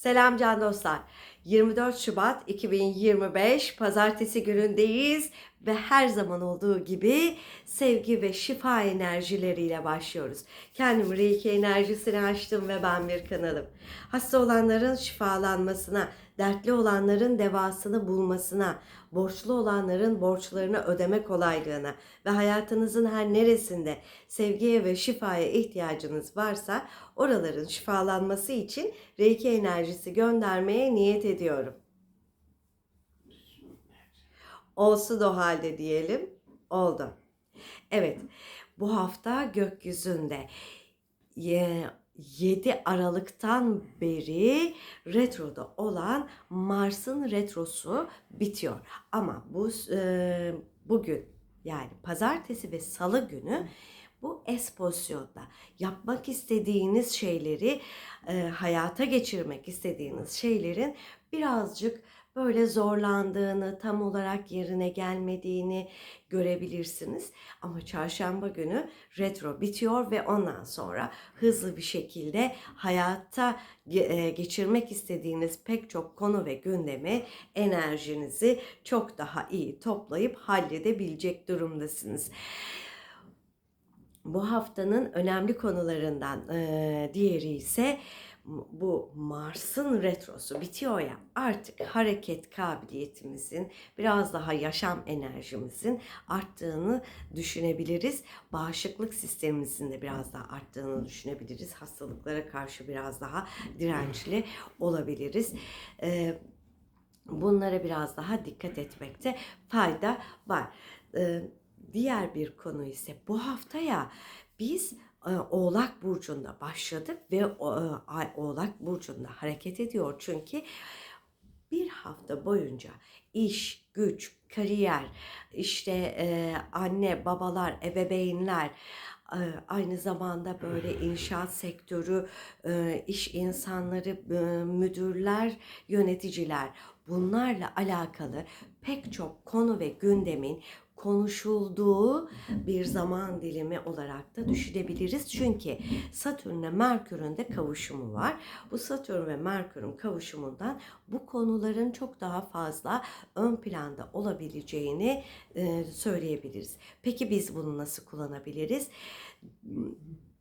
Selam can dostlar. 24 Şubat 2025 Pazartesi günündeyiz ve her zaman olduğu gibi sevgi ve şifa enerjileriyle başlıyoruz. Kendim Reiki enerjisini açtım ve ben bir kanalım. Hasta olanların şifalanmasına, dertli olanların devasını bulmasına, borçlu olanların borçlarını ödeme kolaylığına ve hayatınızın her neresinde sevgiye ve şifaya ihtiyacınız varsa oraların şifalanması için Reiki enerjisi göndermeye niyet ediyorum. Olsun o halde diyelim. Oldu. Evet. Bu hafta gökyüzünde 7 Aralık'tan beri retroda olan Mars'ın retrosu bitiyor. Ama bu e, bugün yani pazartesi ve salı günü bu espozyonda yapmak istediğiniz şeyleri, e, hayata geçirmek istediğiniz şeylerin birazcık böyle zorlandığını, tam olarak yerine gelmediğini görebilirsiniz. Ama çarşamba günü retro bitiyor ve ondan sonra hızlı bir şekilde hayatta e, geçirmek istediğiniz pek çok konu ve gündemi enerjinizi çok daha iyi toplayıp halledebilecek durumdasınız. Bu haftanın önemli konularından e, diğeri ise bu Mars'ın retrosu bitiyor ya artık hareket kabiliyetimizin biraz daha yaşam enerjimizin arttığını düşünebiliriz. Bağışıklık sistemimizin de biraz daha arttığını düşünebiliriz. Hastalıklara karşı biraz daha dirençli olabiliriz. Bunlara biraz daha dikkat etmekte fayda var. Diğer bir konu ise bu haftaya biz e, Oğlak Burcu'nda başladık ve e, Oğlak Burcu'nda hareket ediyor. Çünkü bir hafta boyunca iş, güç, kariyer, işte e, anne, babalar, ebeveynler, aynı zamanda böyle inşaat sektörü, iş insanları, müdürler, yöneticiler bunlarla alakalı pek çok konu ve gündemin konuşulduğu bir zaman dilimi olarak da düşünebiliriz. Çünkü Satürn'le Merkür'ün de kavuşumu var. Bu Satürn ve Merkür'ün kavuşumundan bu konuların çok daha fazla ön planda olabileceğini e, söyleyebiliriz. Peki biz bunu nasıl kullanabiliriz?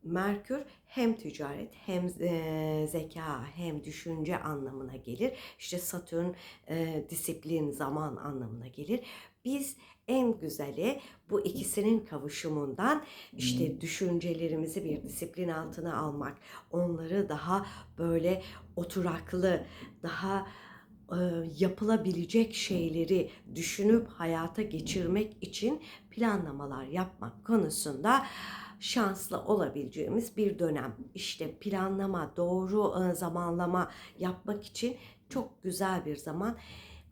Merkür hem ticaret hem e, zeka hem düşünce anlamına gelir. İşte Satürn e, disiplin, zaman anlamına gelir. Biz en güzeli bu ikisinin kavuşumundan işte düşüncelerimizi bir disiplin altına almak, onları daha böyle oturaklı, daha e, yapılabilecek şeyleri düşünüp hayata geçirmek için planlamalar yapmak konusunda şanslı olabileceğimiz bir dönem. İşte planlama, doğru e, zamanlama yapmak için çok güzel bir zaman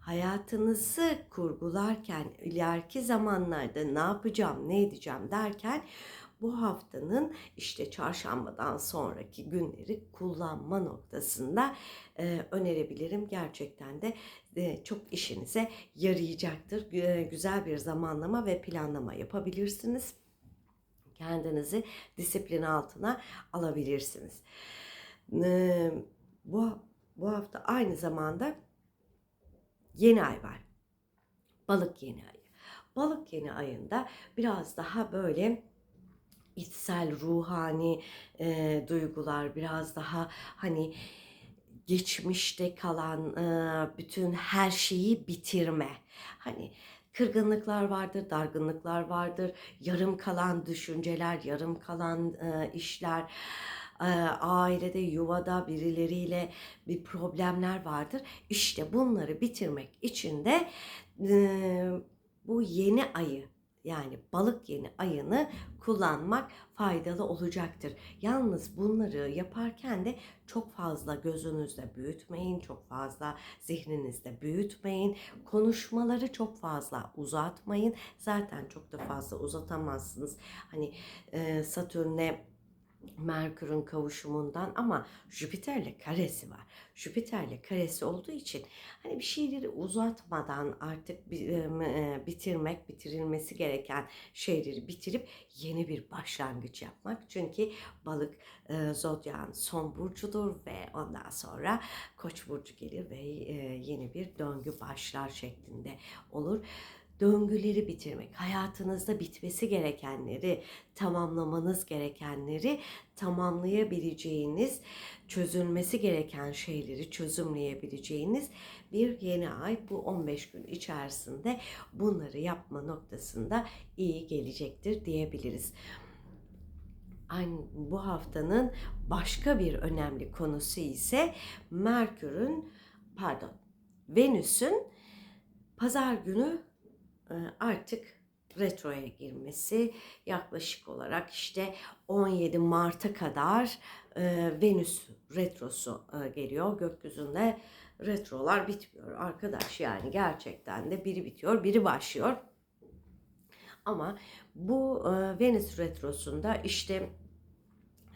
hayatınızı kurgularken ileriki zamanlarda ne yapacağım, ne edeceğim derken bu haftanın işte çarşambadan sonraki günleri kullanma noktasında e, önerebilirim. Gerçekten de e, çok işinize yarayacaktır. E, güzel bir zamanlama ve planlama yapabilirsiniz. Kendinizi disiplin altına alabilirsiniz. E, bu bu hafta aynı zamanda yeni ay var. Balık yeni ayı. Balık yeni ayında biraz daha böyle içsel, ruhani e, duygular, biraz daha hani geçmişte kalan e, bütün her şeyi bitirme. Hani kırgınlıklar vardır, dargınlıklar vardır, yarım kalan düşünceler, yarım kalan e, işler ailede, yuvada birileriyle bir problemler vardır. İşte bunları bitirmek için de bu yeni ayı yani balık yeni ayını kullanmak faydalı olacaktır. Yalnız bunları yaparken de çok fazla gözünüzde büyütmeyin, çok fazla zihninizde büyütmeyin. Konuşmaları çok fazla uzatmayın. Zaten çok da fazla uzatamazsınız. Hani Satürn'e Merkür'ün kavuşumundan ama Jüpiter'le karesi var. Jüpiter'le karesi olduğu için hani bir şeyleri uzatmadan artık bi- e, bitirmek, bitirilmesi gereken şeyleri bitirip yeni bir başlangıç yapmak. Çünkü balık e, zodyağın son burcudur ve ondan sonra koç burcu gelir ve e, yeni bir döngü başlar şeklinde olur döngüleri bitirmek, hayatınızda bitmesi gerekenleri, tamamlamanız gerekenleri tamamlayabileceğiniz, çözülmesi gereken şeyleri çözümleyebileceğiniz bir yeni ay bu 15 gün içerisinde bunları yapma noktasında iyi gelecektir diyebiliriz. Aynı bu haftanın başka bir önemli konusu ise Merkür'ün pardon Venüs'ün pazar günü artık retroya girmesi yaklaşık olarak işte 17 Mart'a kadar e, Venüs retrosu e, geliyor. Gökyüzünde retrolar bitmiyor arkadaş yani gerçekten de biri bitiyor biri başlıyor. Ama bu e, Venüs retrosunda işte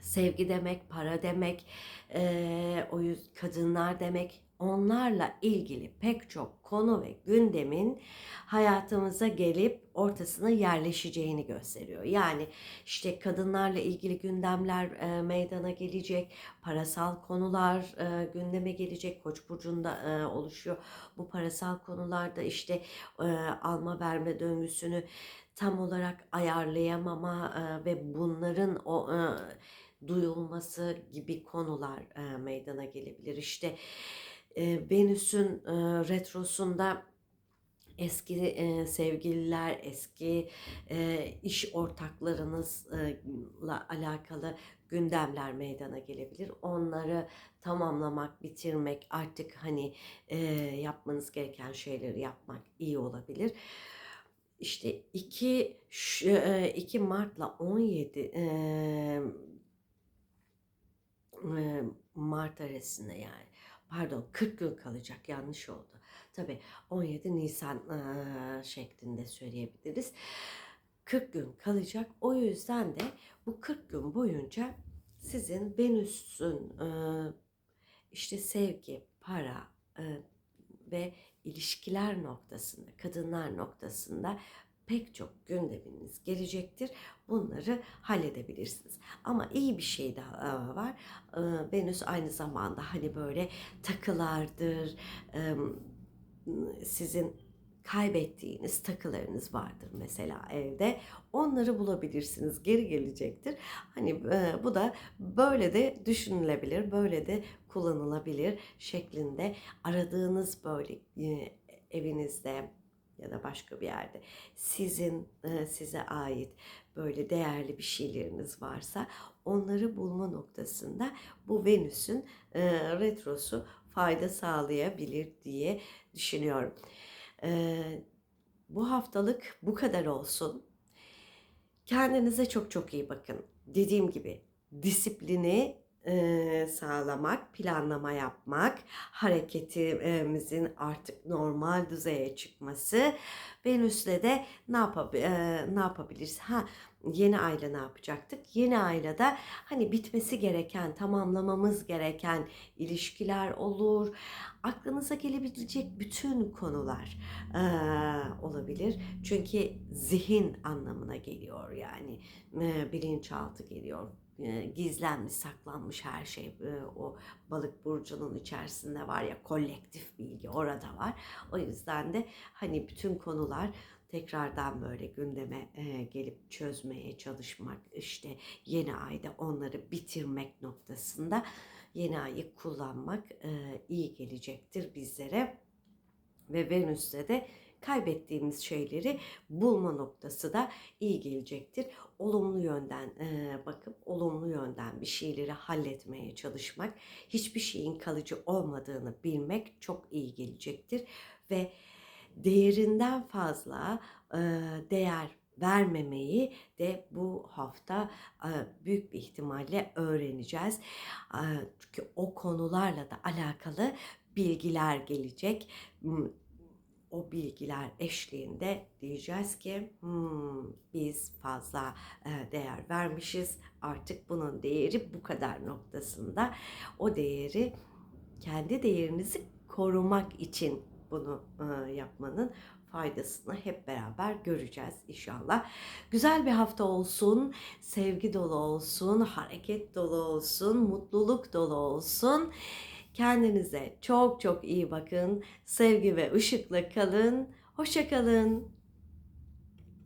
sevgi demek, para demek, e, o yüz kadınlar demek, onlarla ilgili pek çok konu ve gündemin hayatımıza gelip ortasına yerleşeceğini gösteriyor. Yani işte kadınlarla ilgili gündemler e, meydana gelecek, parasal konular e, gündeme gelecek. Koç burcunda e, oluşuyor. Bu parasal konularda işte e, alma verme döngüsünü tam olarak ayarlayamama e, ve bunların o e, duyulması gibi konular e, meydana gelebilir. İşte e, Venüs'ün e, retrosunda eski e, sevgililer, eski e, iş ortaklarınızla alakalı gündemler meydana gelebilir. Onları tamamlamak, bitirmek, artık hani e, yapmanız gereken şeyleri yapmak iyi olabilir. İşte 2 2 Mart'la 17 e, e, Mart arasında yani pardon 40 gün kalacak yanlış oldu. Tabi 17 Nisan şeklinde söyleyebiliriz. 40 gün kalacak. O yüzden de bu 40 gün boyunca sizin Venüs'ün işte sevgi, para ve ilişkiler noktasında, kadınlar noktasında pek çok gündeminiz gelecektir. Bunları halledebilirsiniz. Ama iyi bir şey daha var. Venüs aynı zamanda hani böyle takılardır, sizin kaybettiğiniz takılarınız vardır mesela evde. Onları bulabilirsiniz. Geri gelecektir. Hani bu da böyle de düşünülebilir, böyle de kullanılabilir şeklinde aradığınız böyle evinizde ya da başka bir yerde sizin size ait böyle değerli bir şeyleriniz varsa onları bulma noktasında bu Venüs'ün retrosu fayda sağlayabilir diye düşünüyorum. Bu haftalık bu kadar olsun. Kendinize çok çok iyi bakın. Dediğim gibi disiplini sağlamak, planlama yapmak, hareketimizin artık normal düzeye çıkması. Venüs'le de ne, yapab ne yapabiliriz? Ha yeni ayla ne yapacaktık? Yeni ayla da hani bitmesi gereken, tamamlamamız gereken ilişkiler olur. Aklınıza gelebilecek bütün konular e, olabilir. Çünkü zihin anlamına geliyor yani. E, bilinçaltı geliyor gizlenmiş, saklanmış her şey o balık burcunun içerisinde var ya kolektif bilgi orada var. O yüzden de hani bütün konular tekrardan böyle gündeme gelip çözmeye çalışmak işte yeni ayda onları bitirmek noktasında yeni ayı kullanmak iyi gelecektir bizlere ve Venüs'te de kaybettiğimiz şeyleri bulma noktası da iyi gelecektir. Olumlu yönden e, bakıp olumlu yönden bir şeyleri halletmeye çalışmak, hiçbir şeyin kalıcı olmadığını bilmek çok iyi gelecektir ve değerinden fazla e, değer vermemeyi de bu hafta büyük bir ihtimalle öğreneceğiz. Çünkü o konularla da alakalı bilgiler gelecek o bilgiler eşliğinde diyeceğiz ki "Hmm, biz fazla e, değer vermişiz. Artık bunun değeri bu kadar noktasında. O değeri kendi değerinizi korumak için bunu e, yapmanın faydasını hep beraber göreceğiz inşallah. Güzel bir hafta olsun, sevgi dolu olsun, hareket dolu olsun, mutluluk dolu olsun. Kendinize çok çok iyi bakın. Sevgi ve ışıkla kalın. Hoşça kalın.